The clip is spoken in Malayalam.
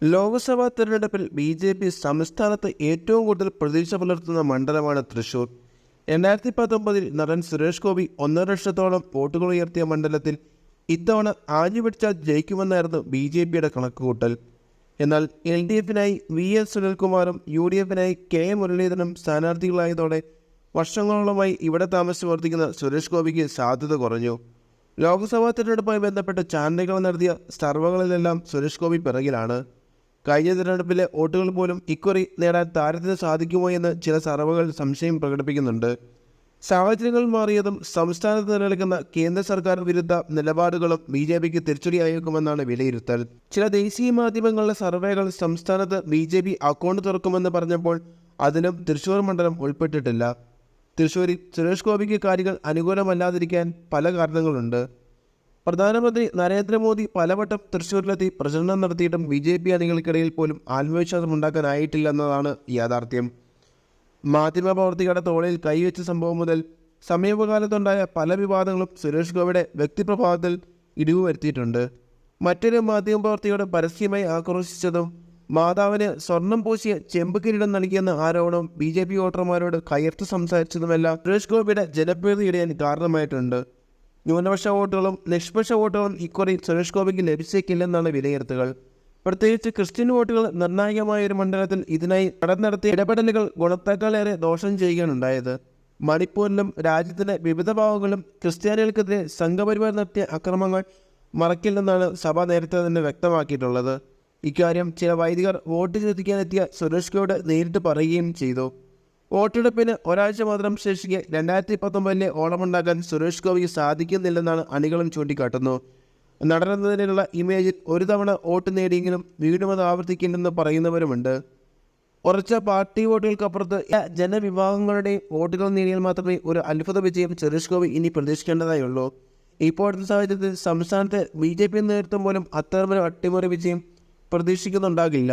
ലോക്സഭാ തെരഞ്ഞെടുപ്പിൽ ബി ജെ പി സംസ്ഥാനത്ത് ഏറ്റവും കൂടുതൽ പ്രതീക്ഷ പുലർത്തുന്ന മണ്ഡലമാണ് തൃശൂർ. രണ്ടായിരത്തി പത്തൊമ്പതിൽ നടൻ സുരേഷ് ഗോപി ഒന്നര ലക്ഷത്തോളം വോട്ടുകൾ ഉയർത്തിയ മണ്ഡലത്തിൽ ഇത്തവണ ആഞ്ഞു പിടിച്ചാൽ ജയിക്കുമെന്നായിരുന്നു ബി ജെ പിയുടെ കണക്കുകൂട്ടൽ. എന്നാൽ എൽ ഡി എഫിനായി വി എസ് സുനിൽകുമാറും യു ഡി എഫിനായി കെ മുരളീധരനും സ്ഥാനാർത്ഥികളായതോടെ വർഷങ്ങളോളമായി ഇവിടെ താമസിച്ച് വർദ്ധിക്കുന്ന സുരേഷ് ഗോപിക്ക് സാധ്യത കുറഞ്ഞു. ലോക്സഭാ തെരഞ്ഞെടുപ്പുമായി ബന്ധപ്പെട്ട ചാനലുകൾ നടത്തിയ സർവകളിലെല്ലാം സുരേഷ് ഗോപി പിറകിലാണ്. കഴിഞ്ഞ തിരഞ്ഞെടുപ്പിലെ വോട്ടുകൾ പോലും ഇക്കുറി നേടാൻ താരത്തിന് സാധിക്കുമോ എന്ന് ചില സർവകൾ സംശയം പ്രകടിപ്പിക്കുന്നുണ്ട്. സാഹചര്യങ്ങൾ മാറിയതും സംസ്ഥാനത്ത് നിലനിൽക്കുന്ന കേന്ദ്ര സർക്കാർ വിരുദ്ധ നിലപാടുകളും ബി ജെ പിക്ക് തിരിച്ചടിയായേക്കുമെന്നാണ് വിലയിരുത്തൽ. ചില ദേശീയ മാധ്യമങ്ങളുടെ സർവേകൾ സംസ്ഥാനത്ത് ബി ജെ പി അക്കൗണ്ട് തുറക്കുമെന്ന് പറഞ്ഞപ്പോൾ അതിലും തൃശൂർ മണ്ഡലം ഉൾപ്പെട്ടിട്ടില്ല. തൃശ്ശൂരിൽ സുരേഷ് ഗോപിക്ക് കാര്യങ്ങൾ അനുകൂലമല്ലാതിരിക്കാൻ പല കാരണങ്ങളുണ്ട്. പ്രധാനമന്ത്രി നരേന്ദ്രമോദി പലവട്ടം തൃശ്ശൂരിലെത്തി പ്രചരണം നടത്തിയിട്ടും ബി ജെ പി അണികൾക്കിടയിൽ പോലും ആത്മവിശ്വാസം ഉണ്ടാക്കാനായിട്ടില്ലെന്നതാണ് യാഥാർത്ഥ്യം. മാധ്യമപ്രവർത്തികളുടെ തോളിൽ കൈവച്ച സംഭവം മുതൽ സമീപകാലത്തുണ്ടായ പല വിവാദങ്ങളും സുരേഷ് ഗോപിയുടെ വ്യക്തിപ്രഭാവത്തിൽ ഇടിവ് വരുത്തിയിട്ടുണ്ട്. മറ്റൊരു മാധ്യമപ്രവർത്തിയോട് പരസ്യമായി ആക്രോശിച്ചതും മാതാവിന് സ്വർണം പൂശിയ ചെമ്പ് കിരീടം നൽകിയെന്ന ആരോപണം ബി ജെ പി വോട്ടർമാരോട് കയർത്ത് സംസാരിച്ചതുമെല്ലാം സുരേഷ് ഗോപിയുടെ ജനപ്രീതി ഇടയാൻ കാരണമായിട്ടുണ്ട്. ന്യൂനപക്ഷ വോട്ടുകളും നിഷ്പക്ഷ വോട്ടുകളും ഇക്കുറി സുരേഷ് ഗോപിക്ക് ലഭിച്ചേക്കില്ലെന്നാണ് വിലയിരുത്തുകൾ പ്രത്യേകിച്ച് ക്രിസ്ത്യൻ വോട്ടുകൾ നിർണായകമായ ഒരു മണ്ഡലത്തിൽ ഇതിനായി കടം നടത്തിയ ഇടപെടലുകൾ ഗുണത്തേക്കാളേറെ ദോഷം ചെയ്യുകയാണുണ്ടായത്. മണിപ്പൂരിലും രാജ്യത്തിന്റെ വിവിധ ഭാഗങ്ങളിലും ക്രിസ്ത്യാനികൾക്കെതിരെ സംഘപരിവാർ നടത്തിയ അക്രമങ്ങൾ മറക്കില്ലെന്നാണ് സഭ നേരത്തെ തന്നെ വ്യക്തമാക്കിയിട്ടുള്ളത്. ഇക്കാര്യം ചില വൈദികർ വോട്ട് ചോദിക്കാനെത്തിയ സുരേഷ് ഗോഡ് നേരിട്ട് പറയുകയും ചെയ്തു. വോട്ടെടുപ്പിന് ഒരാഴ്ച മാത്രം ശേഷിക്കെ രണ്ടായിരത്തി പത്തൊമ്പതിലെ ഓണമുണ്ടാക്കാൻ സുരേഷ് ഗോപിക്ക് സാധിക്കുന്നില്ലെന്നാണ് അണികളും ചൂണ്ടിക്കാട്ടുന്നു. നടന്നതിനുള്ള ഇമേജിൽ ഒരു തവണ വോട്ട് നേടിയെങ്കിലും വീണ്ടും അത് ആവർത്തിക്കേണ്ടെന്ന് പറയുന്നവരുമുണ്ട്. ഉറച്ച പാർട്ടി വോട്ടുകൾക്കപ്പുറത്ത് ജനവിഭാഗങ്ങളുടെ വോട്ടുകൾ നേടിയാൽ മാത്രമേ ഒരു അത്ഭുത വിജയം സുരേഷ് ഗോപി ഇനി പ്രതീക്ഷിക്കേണ്ടതായുള്ളൂ. ഇപ്പോഴത്തെ സാഹചര്യത്തിൽ സംസ്ഥാനത്തെ ബി ജെ പി നേതൃത്വം പോലും അത്തരമൊരു അട്ടിമറി വിജയം പ്രതീക്ഷിക്കുന്നുണ്ടാകില്ല.